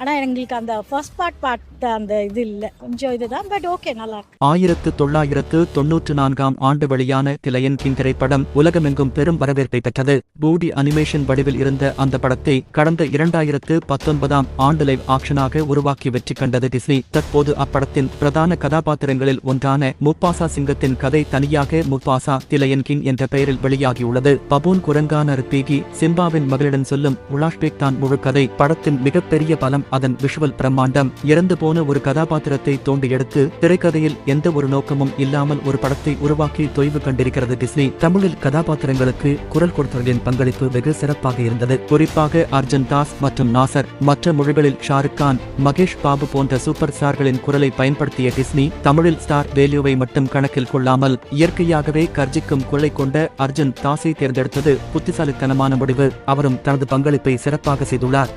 ஆனால் எங்களுக்கு அந்த ஃபர்ஸ்ட் பார்ட் பார்ட் அந்த இது இல்லை. கொஞ்சம் இதுதான் பட் ஓகே நல்லா இருக்கு ஆயிரத்து தொள்ளாயிரத்து தொன்னூற்று நான்காம் ஆண்டு வெளியான திலையன் கிங் திரைப்படம் உலகமெங்கும் பெரும் வரவேற்பை பெற்றது. பூடி அனிமேஷன் வடிவில் இருந்த அந்த படத்தை கடந்த இரண்டாயிரத்து பத்தொன்பதாம் ஆண்டு லைவ் ஆக்ஷனாக உருவாக்கி வெற்றி கண்டது டிஸ்னி. தற்போது அப்படத்தின் பிரதான கதாபாத்திரங்களில் ஒன்றான முப்பாசா சிங்கத்தின் கதை தனியாக முப்பாசா திலையன் கிங் என்ற பெயரில் வெளியாகியுள்ளது. பபூன் குரங்கான ரிப்பீகி சிம்பாவின் மகளிடம் சொல்லும் உலாஷ்பேக் தான் முழு கதை படத்தின் மிகப்பெரிய பலம் அதன் விஷுவல் பிரம்மாண்டம் இறந்து போன ஒரு கதாபாத்திரத்தை தோண்டி எடுத்து திரைக்கதையில் எந்த ஒரு நோக்கமும் இல்லாமல் ஒரு படத்தை உருவாக்கி தொய்வு கண்டிருக்கிறது டிஸ்னி. தமிழில் கதாபாத்திரங்களுக்கு குரல் கொடுத்தவர்களின் பங்களிப்பு வெகு சிறப்பாக இருந்தது. குறிப்பாக அர்ஜுன் தாஸ் மற்றும் நாசர். மற்ற மொழிகளில் ஷாருக் கான் மகேஷ் பாபு போன்ற சூப்பர் ஸ்டார்களின் குரலை பயன்படுத்திய டிஸ்னி தமிழில் ஸ்டார் வேல்யூவை மட்டும் கணக்கில் கொள்ளாமல் இயற்கையாகவே கர்ஜிக்கும் குரலை கொண்ட அர்ஜுன் தாஸை தேர்ந்தெடுத்தது புத்திசாலித்தனமான முடிவு. அவரும் தனது பங்களிப்பை சிறப்பாக செய்துள்ளார்.